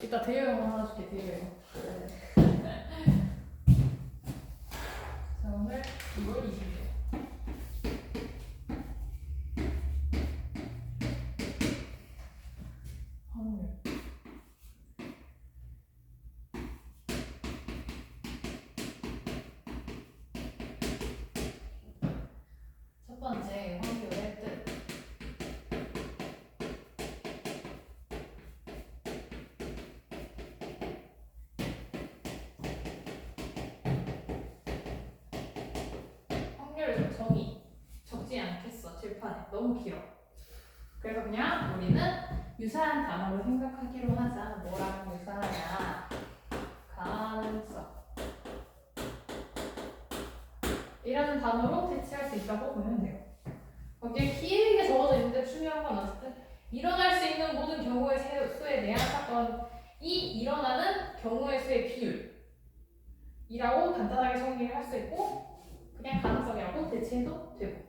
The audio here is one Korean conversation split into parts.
이따 대여용 하나 줄게 대여용. 자 오늘 이걸 이기게. 확률. 첫 번째 확률의 뜻. 확률 정의 적지 않겠어. 칠판에. 너무 길어. 그래서 그냥 우리는 유사한 단어로 생각하기로 하자. 뭐랑 유사하냐. 가능성. 이라는 단어로 대체할 수 있다고 보면 돼요. 거기에 길게 적어져 있는데 중요한 건 어쨌든 일어날 수 있는 모든 경우의 세- 수에 대한 사건 이 일어나는 경우의 수의 비율이라고 간단하게 정리를 할 수 있고 그냥 가능성이라고 대체해도 되고.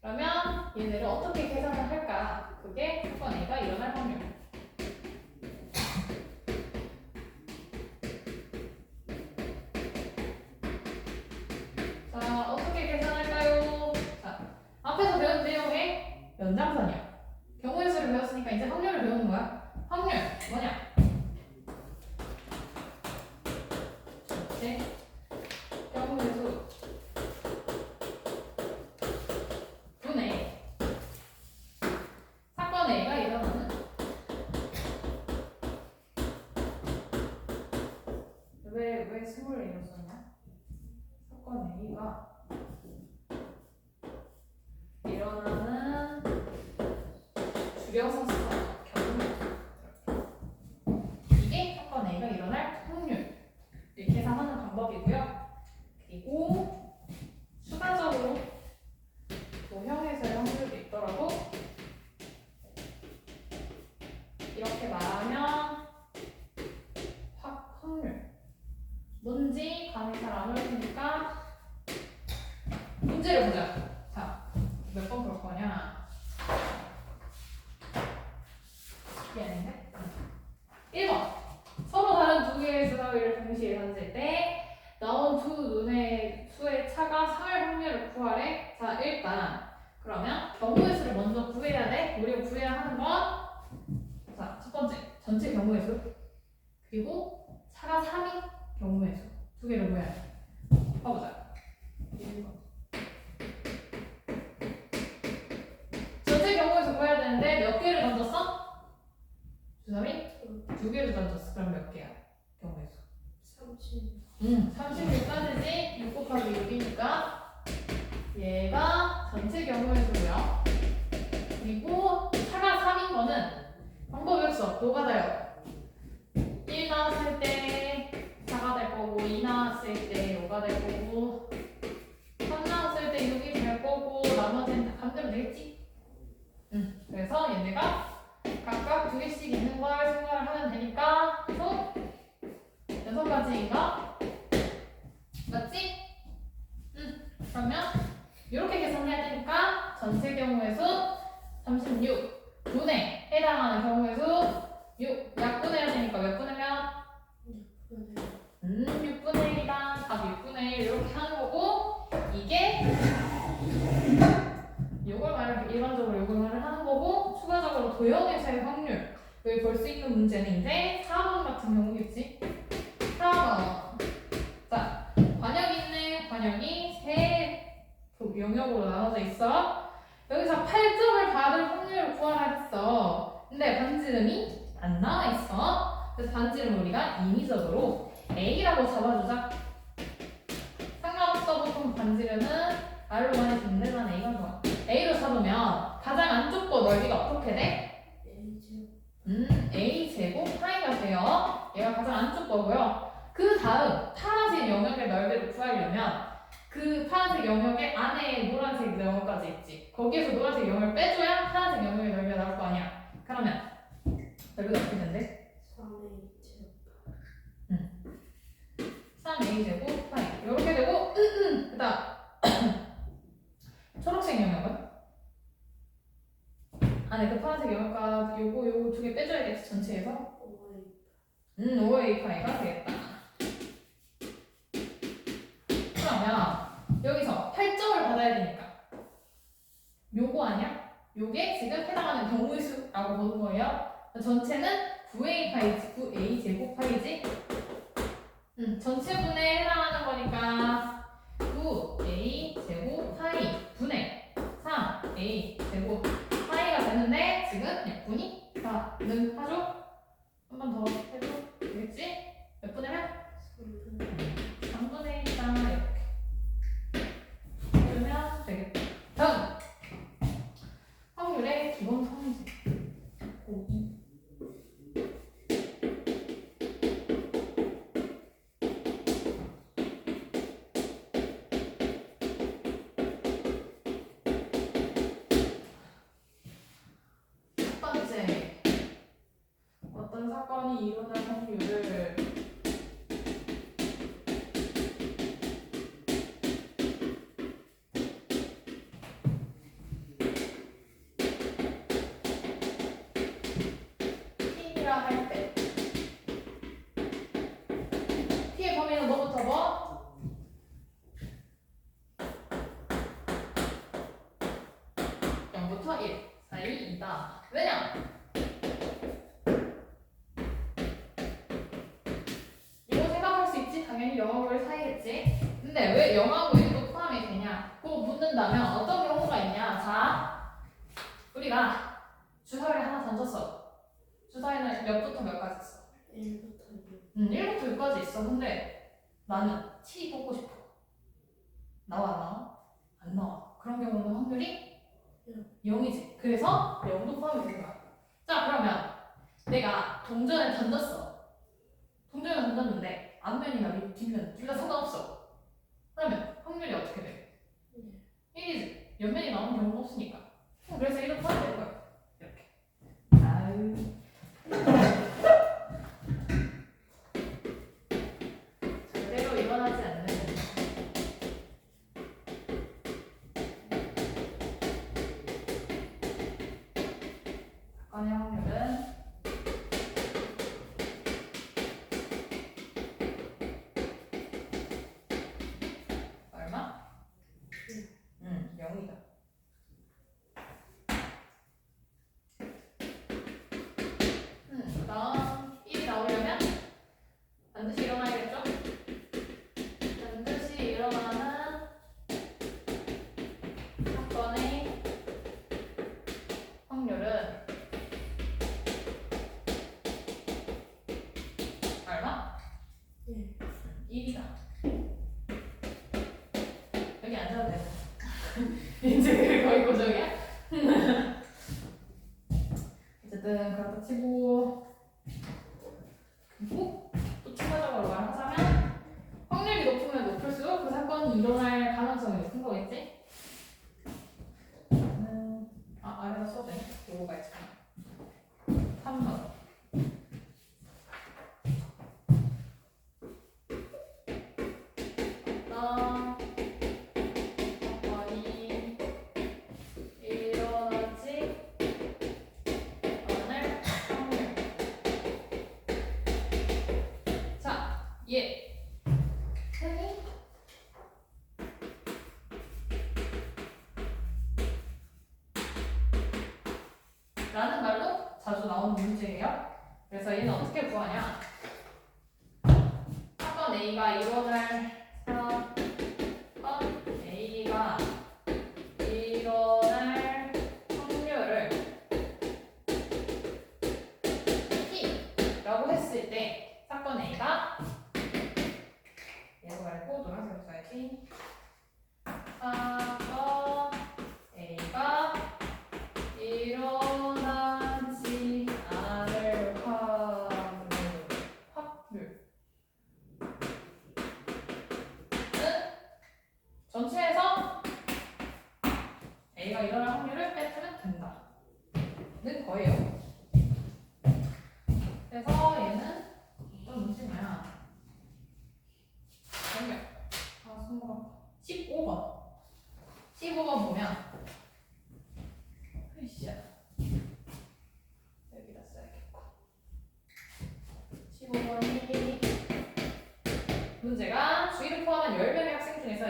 그러면 얘네를 어떻게 계산을 할까? 그게 사건 A가 일어날 확률. 자, 어떻게 계산할까요? 자, 앞에서 배운 내용의 연장선이야. 경우의 수를 배웠으니까 이제 확률을 배우는 거야. 확률 뭐냐? 네. 경우의 수 분의 사건 A가 일어나는 왜왜 스물을 일었었냐? 사건 A가 일어나는 주력선 수가 경우 이게 사건 A가 일어날 확률 이렇게 계산하는 방법이고요. 그리고 추가적으로 도형에서의 확률도 있더라도 이렇게 말하면 확 확률 뭔지 감이 잘 안 올 테니까 문제를 보자. 자, 몇 번 볼 거냐? 아닌데? 1번 서로 다른 두 개의 수학을 동시에 던질 때 나온 두 눈의 수의 차가 상할 확률을 구하래. 자, 일단 그러면 경우의 수를 먼저 구해야 돼. 우리가 구해야 하는 건 자, 첫 번째 전체 경우의 수 그리고 차가 3인 경우의 수 두 개를 구해야 돼. 봐보자. 1번. 전체 경우의 수 구해야 되는데 몇 개를 던졌어? 주삼이 두 개를 던졌어. 그럼 몇 개야? 경우의 수. 30. 응, 36까지지 6 곱하기 6이니까 얘가 전체 경우의 수고요. 그리고 차가 3인 거는 방법이 없어. 노가다요. 1 나왔을 때 4가 될 거고 2 나왔을 때 5가 될 거고 3 나왔을 때 6이 될 거고 나머지는 다 감대면 되겠지? 응, 그래서 얘네가 각각 두 개씩 있는 걸 생각을 하면 되니까 총 여섯 가지인가? 맞지? 응. 그러면 이렇게 계산해야 되니까 전체 경우의 수 36. 분에 해당하는 경우의 수 6. 약분해야 되니까 몇 분의 몇? 음, 6분의 1이다. 답 6분의 1 이렇게 하는 거고 이게 요걸 말을 일반적으로 요걸 말을 하는 거고 추가적으로 도형에서의 확률 여기 볼 수 있는 문제는 이제 4번 같은 경우겠지 4번 자 관역이 있네 관역이 세 영역으로 나눠져 있어 여기서 8점을 받을 확률을 구하라 했어 근데 반지름이 안 나와 있어 그래서 반지름 우리가 임의적으로 A라고 잡아주자 상관없어 보통 반지름은 R로 많이 난 A가 좋아 A로 잡으면 가장 안쪽 거 넓이가 어떻게 돼? 음, A 제곱 파이가 돼요. 얘가 가장 안쪽 거고요. 그 다음 파란색 영역의 넓이를 구하려면 그 파란색 영역의 안에 노란색 영역까지 있지. 거기에서 노란색 영역을 빼줘야 파란색 영역의 넓이가 나올 거 아니야. 그러면 넓이가 어떻게 된대? 3A 제곱 파이 이렇게 되고 그 다음 초록색 영역은 안에 그 파란색 영역과 요거 요거 두 개 빼줘야겠지. 전체에서. 음 5A 파이가 되겠다. 그러면 여기서 8점을 받아야 되니까 요거 아니야? 요게 지금 해당하는 경우의 수라고 보는 거예요. 전체는 9A 파이지, 9A 제곱 파이지. 음, 전체분에 해당하는 거니까 9A 제곱 파이 분의 3A 사건이 일어날 확률을 P라 할 때 P의 범위는 뭐부터 뭐? 영부터 1 사이이다. 왜냐? 이거 생각할 수 있지? 당연히 영어를 사이겠지? 근데 왜 영하고 1도 포함이 되냐? 그거 묻는다면 어떤 경우가 있냐? 자, 우리가 주사위를 하나 던졌어. 주사위는 몇부터 몇까지 있어? 일부터 육. 음, 1부터 6까지 있어. 근데 나는 T 뽑고 싶어. 나와, 안 나와? 안 나와. 그런 경우는 확률이 영. 0이지. 그래서 0도 포함이 되는 거야. 자, 그러면 내가 동전을 던졌어. 동전을 던졌는데 앞면이나 밑- 뒷면 둘 다 상관없어. 그러면 확률이 어떻게 돼? 1이지. 옆면이 나오는 경우는 없으니까. 어, 그래서 1도 포함이 되는 거야. 이렇게. 아유. 문제예요. 그래서 얘는 어떻게 구하냐? 사건 A가 일어날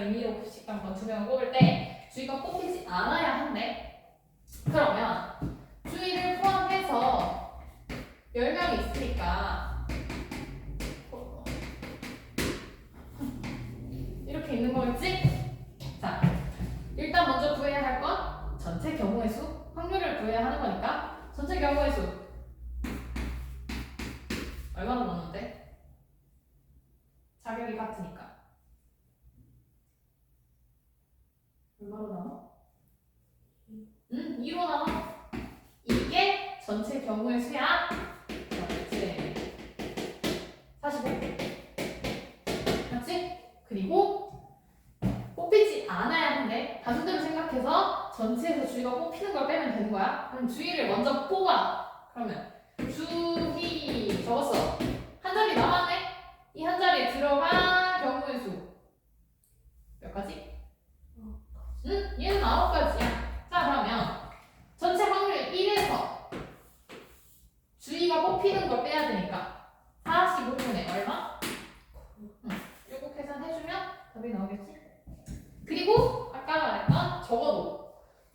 의미 없이 한번 두명 뽑을 때 주의가 뽑히지 않아야 한대. 경우의 수야 맞지? 45 맞지? 그리고 뽑히지 않아야 하는데 단순대로 생각해서 전체에서 주의가 뽑히는 걸 빼면 되는 거야 그럼 주의를 먼저 뽑아 그러면 주의 적었어 한 자리 남았네 이 한 자리에 들어간 경우의 수몇 가지? 어, 응? 얘는 아홉 가지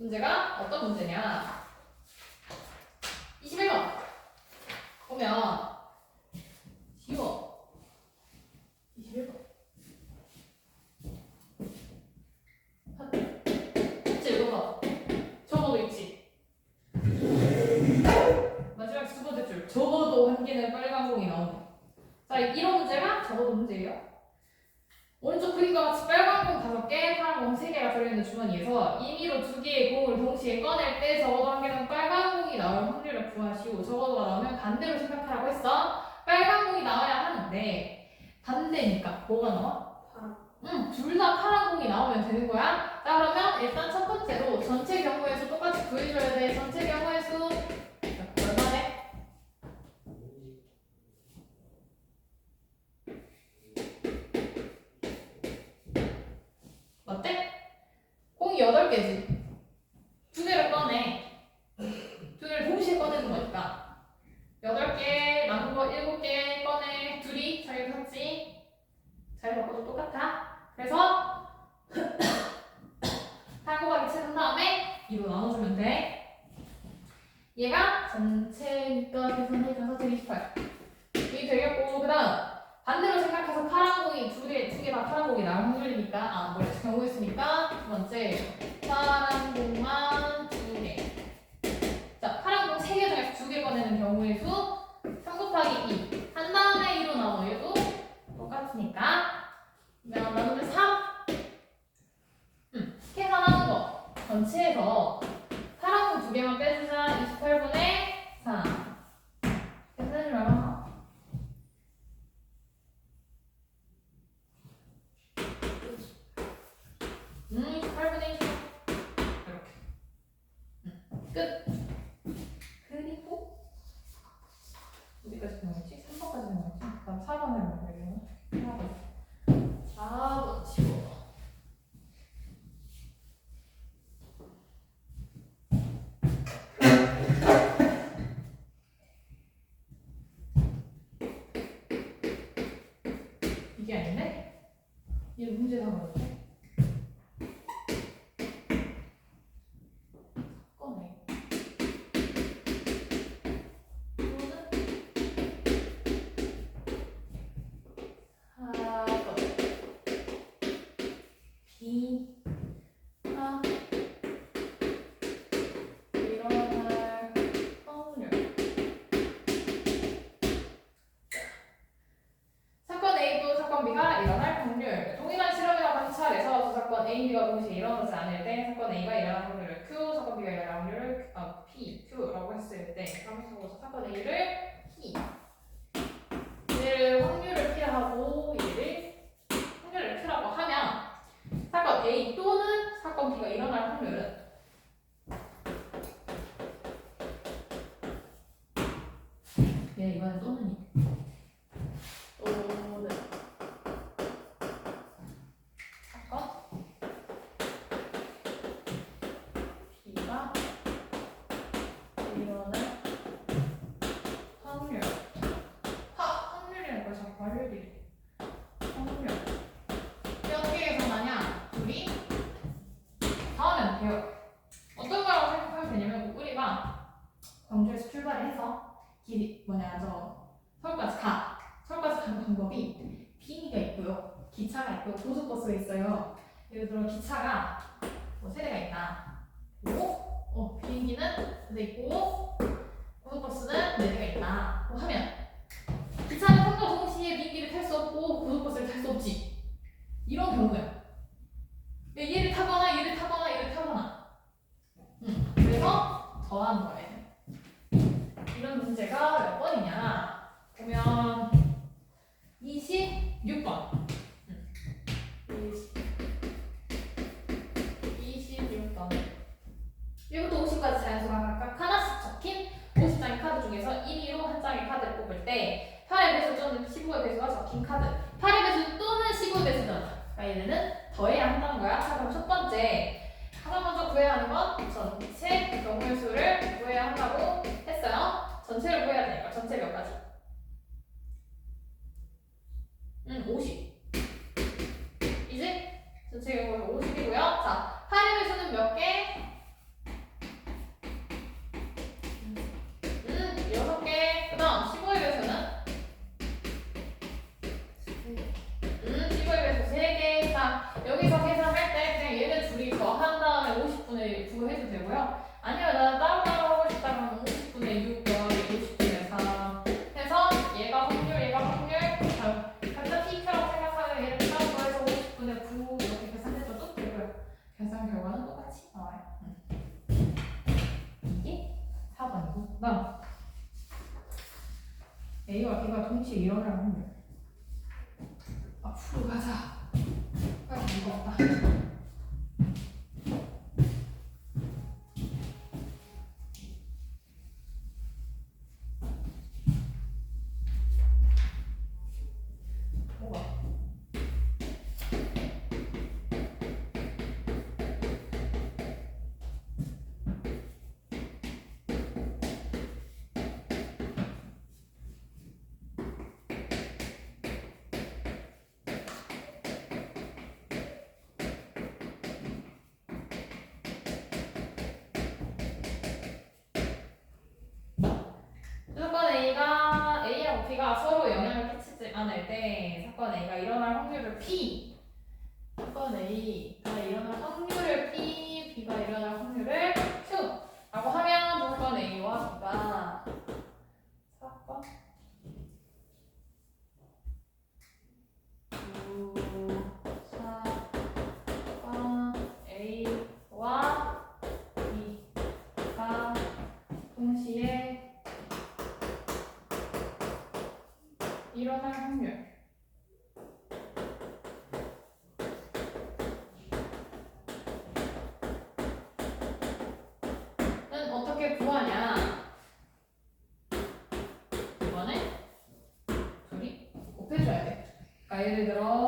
문제가 어떤 문제냐? 21번. 보면 제거낼 때 적어도 한 개는 빨간 공이 나올 확률을 구하시고 적어도가 나오면 반대로 생각하라고 했어. 빨간 공이 나와야 하는데 반대니까 뭐가 나와? 응, 둘 다 파란 공이 나오면 되는 거야. 자, 그러면 일단 첫 번째로 전체 경우에서 똑같이 구해줘야 돼. 전체 경우에서 얼마 돼? 어때? 공이 8개지. 끝. 그리고 어디까지 나왔지? 3번까지 나왔지? 나 4번을 만들려나? 4번. 아, 멋지워. 이게 아니네? 얘 문제가 뭐였지? 더한 거예요. 이런 문제가 몇 번이냐 보면 B가 서로 영향을 끼치지 않을 때 사건 A가 일어날 확률을 P 사건 A 일어날 확률. 어떻게 구하냐? 이번에 둘이 곱해줘야 돼. 그러니까 예를 들어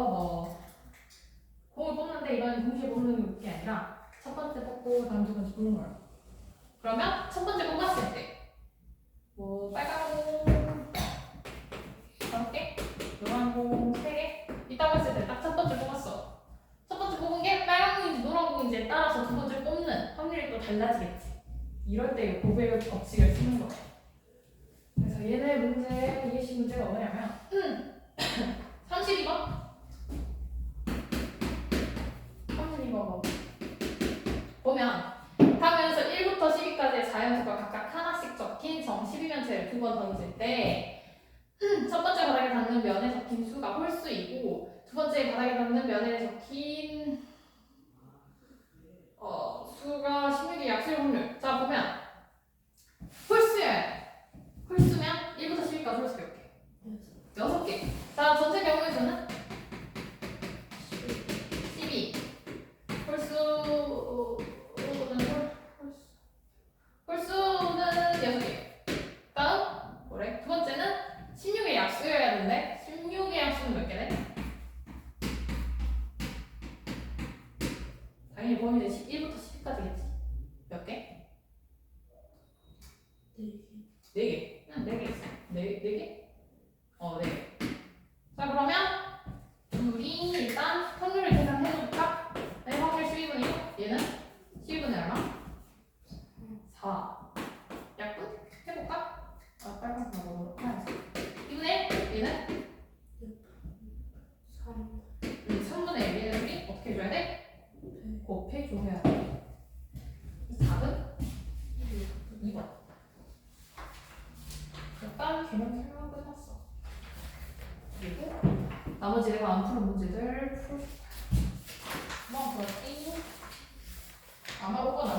얘네 문제, 예시 문제가 뭐냐면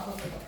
없었어요.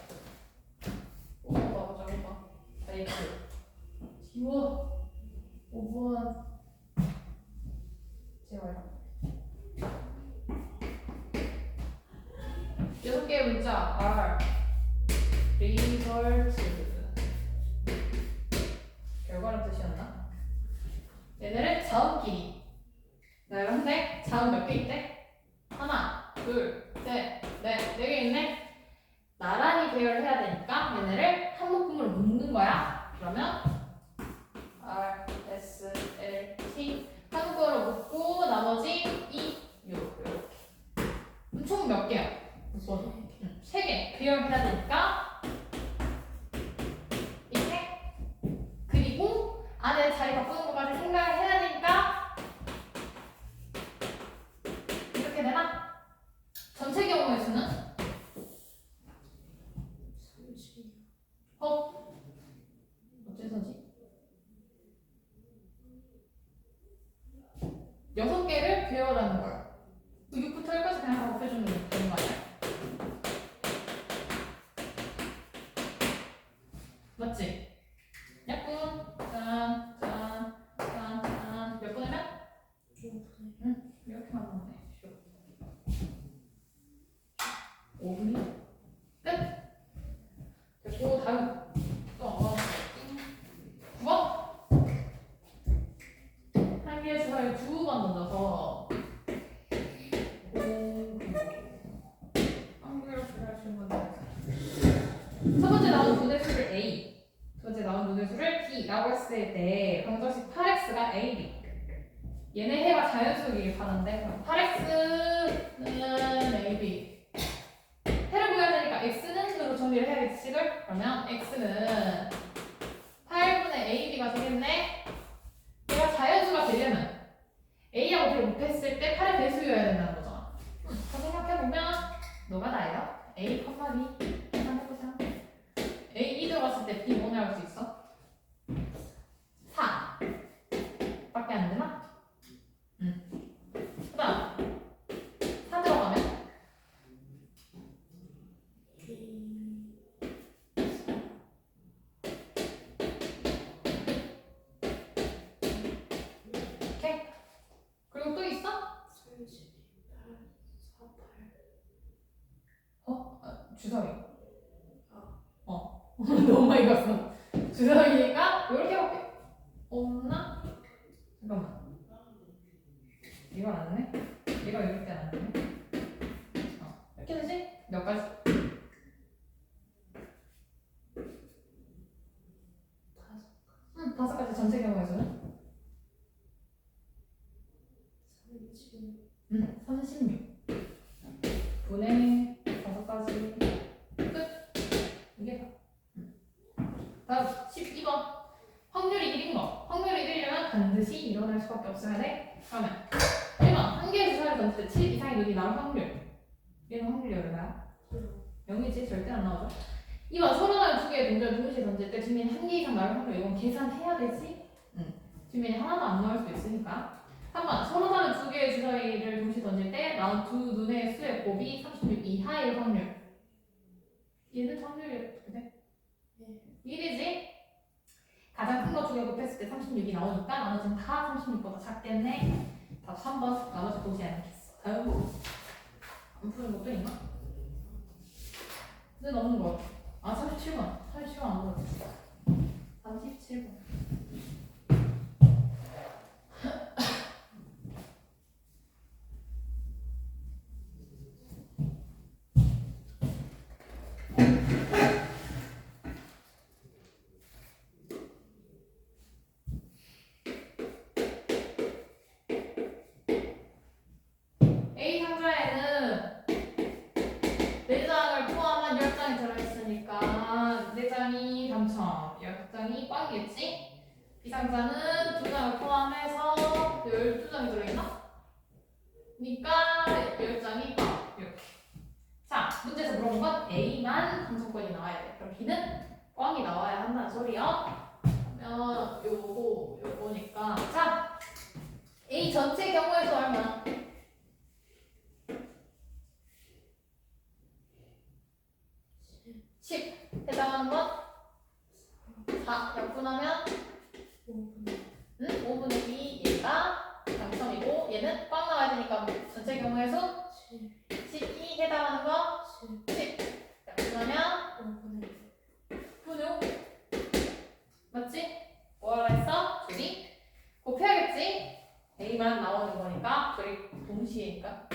자리 바꾸는 것까지 생각을 해야 되니까 이렇게 되나? 전체 경우의 수는? 어? 어째서지? 여섯 개를 배열하는 2에서의 9만 넘어서 oh my god. 다음 12번. 확률이 1인 거. 확률이 1이면 반드시 일어날 수밖에 없어야 돼. 그러면 1번 한 개의 주사를 던질 때7 이상의 눈이 나올 확률. 얘는 확률이 얼마야? 0이지? 절대 안 나오죠? 2번 서른 하나 두 개의 동전 동시에 던질 때 뒷면이 한개 이상 나올 확률. 이건 계산해야 되지? 응. 뒷면이 하나도 안 나올 수 있으니까. 3번 서른 하나 두 개의 주사위를 동시에 던질 때 나온 두 눈의 수의 곱이 36 이하일 확률. 얘는 확률이 어떻게 돼? 1이지? 가장 큰 거 두 개 곱했을 때 36이 나오니까 나머지는 다 36보다 작겠네. 답 3번. 나머지 보지 않겠어. 다음 거. 안 푸는 것도 있나? 근데 넘는 거. 아, 37번. 37번 안 보였어. 37번. 양자는 두 장을 포함해서 그 12장이 들어있나? 그러니까 10장이 이렇게. 자, 문제에서 물어본 건 A만 감성권이 나와야 돼. 그럼 B는 꽝이 나와야 한다는 소리요. 그러면 요거고 요거니까 자, A 전체 경우에서 얼마? 해당하는 건 4. 5분의 2 얘가 당첨이고 얘는 꽉 나와야 되니까 전체 7 12 해당하는 거7 10 약분하면 5분의 분유 맞지? 뭐하라 했어? 둘이 곱해야겠지? A만 나오는 거니까 둘이 동시에니까